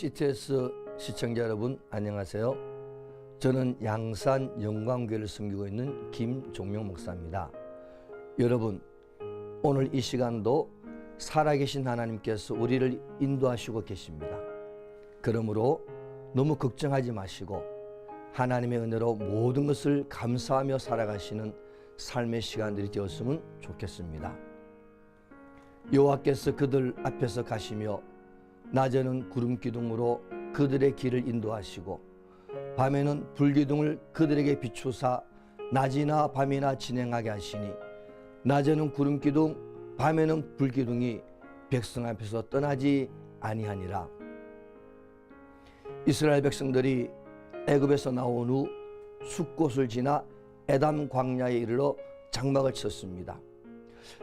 CTS 시청자 여러분 안녕하세요. 저는 양산 영광교회를 섬기고 있는 김종명 목사입니다. 여러분 오늘 이 시간도 살아계신 하나님께서 우리를 인도하시고 계십니다. 그러므로 너무 걱정하지 마시고 하나님의 은혜로 모든 것을 감사하며 살아가시는 삶의 시간들이 되었으면 좋겠습니다. 여호와께서 그들 앞에서 가시며 낮에는 구름 기둥으로 그들의 길을 인도하시고 밤에는 불기둥을 그들에게 비추사 낮이나 밤이나 진행하게 하시니 낮에는 구름 기둥 밤에는 불 기둥이 백성 앞에서 떠나지 아니하니라 이스라엘 백성들이 애굽에서 나온 후 숲곳을 지나 에담 광야에 이르러 장막을 쳤습니다.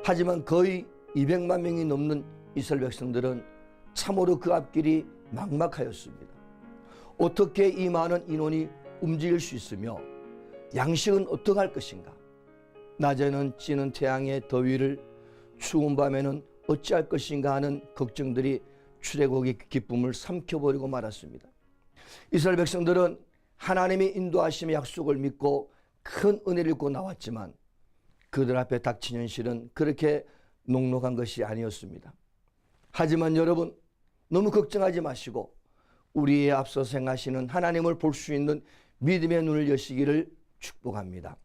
하지만 거의 200만 명이 넘는 이스라엘 백성들은 참으로 그 앞길이 막막하였습니다. 어떻게 이 많은 인원이 움직일 수 있으며 양식은 어떻게 할 것인가? 낮에는 찌는 태양의 더위를 추운 밤에는 어찌할 것인가 하는 걱정들이 출애굽의 기쁨을 삼켜버리고 말았습니다. 이스라엘 백성들은 하나님의 인도하심의 약속을 믿고 큰 은혜를 입고 나왔지만 그들 앞에 닥친 현실은 그렇게 녹록한 것이 아니었습니다. 하지만 여러분 너무 걱정하지 마시고 우리의 앞서 행하시는 하나님을 볼 수 있는 믿음의 눈을 여시기를 축복합니다.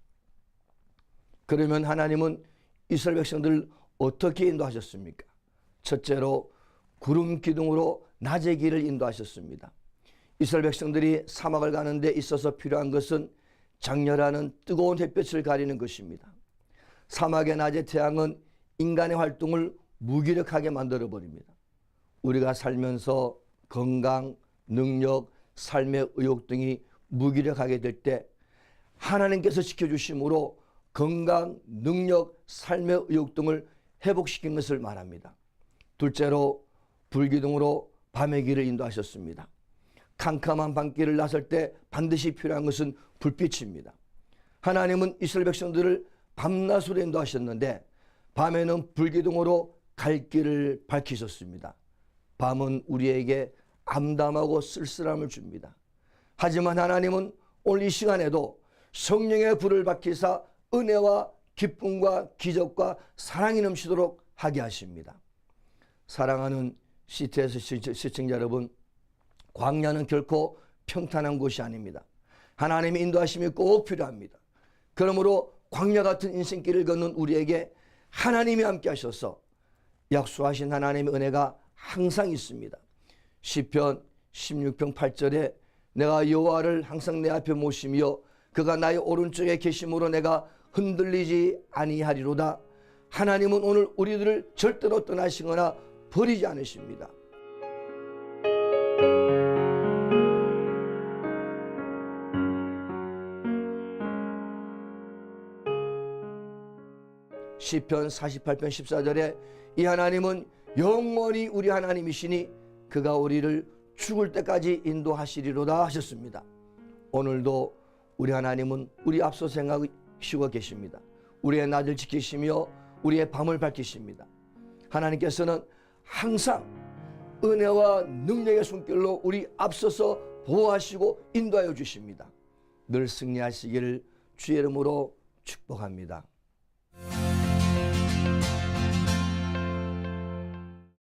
그러면 하나님은 이스라엘 백성들을 어떻게 인도하셨습니까? 첫째로 구름 기둥으로 낮의 길을 인도하셨습니다. 이스라엘 백성들이 사막을 가는 데 있어서 필요한 것은 장렬하는 뜨거운 햇볕을 가리는 것입니다. 사막의 낮의 태양은 인간의 활동을 무기력하게 만들어 버립니다. 우리가 살면서 건강, 능력, 삶의 의욕 등이 무기력하게 될 때 하나님께서 지켜주심으로 건강, 능력, 삶의 의욕 등을 회복시킨 것을 말합니다. 둘째로 불기둥으로 밤의 길을 인도하셨습니다. 캄캄한 밤길을 나설 때 반드시 필요한 것은 불빛입니다. 하나님은 이스라엘 백성들을 밤낮으로 인도하셨는데 밤에는 불기둥으로 갈 길을 밝히셨습니다. 밤은 우리에게 암담하고 쓸쓸함을 줍니다. 하지만 하나님은 오늘 이 시간에도 성령의 불을 밝히사 은혜와 기쁨과 기적과 사랑이 넘치도록 하게 하십니다. 사랑하는 CTS 시청자 여러분, 광야는 결코 평탄한 곳이 아닙니다. 하나님의 인도하심이 꼭 필요합니다. 그러므로 광야 같은 인생길을 걷는 우리에게 하나님이 함께 하셔서 약속하신 하나님의 은혜가 항상 있습니다. 시편 16편 8절에 내가 여호와를 항상 내 앞에 모시며 그가 나의 오른쪽에 계심으로 내가 흔들리지 아니하리로다. 하나님은 오늘 우리들을 절대로 떠나시거나 버리지 않으십니다. 시편 48편 14절에 이 하나님은 영원히 우리 하나님이시니 그가 우리를 죽을 때까지 인도하시리로다 하셨습니다. 오늘도 우리 하나님은 우리 앞서 생각하시고 계십니다. 우리의 낮을 지키시며 우리의 밤을 밝히십니다. 하나님께서는 항상 은혜와 능력의 손길로 우리 앞서서 보호하시고 인도하여 주십니다. 늘 승리하시기를 주의 이름으로 축복합니다.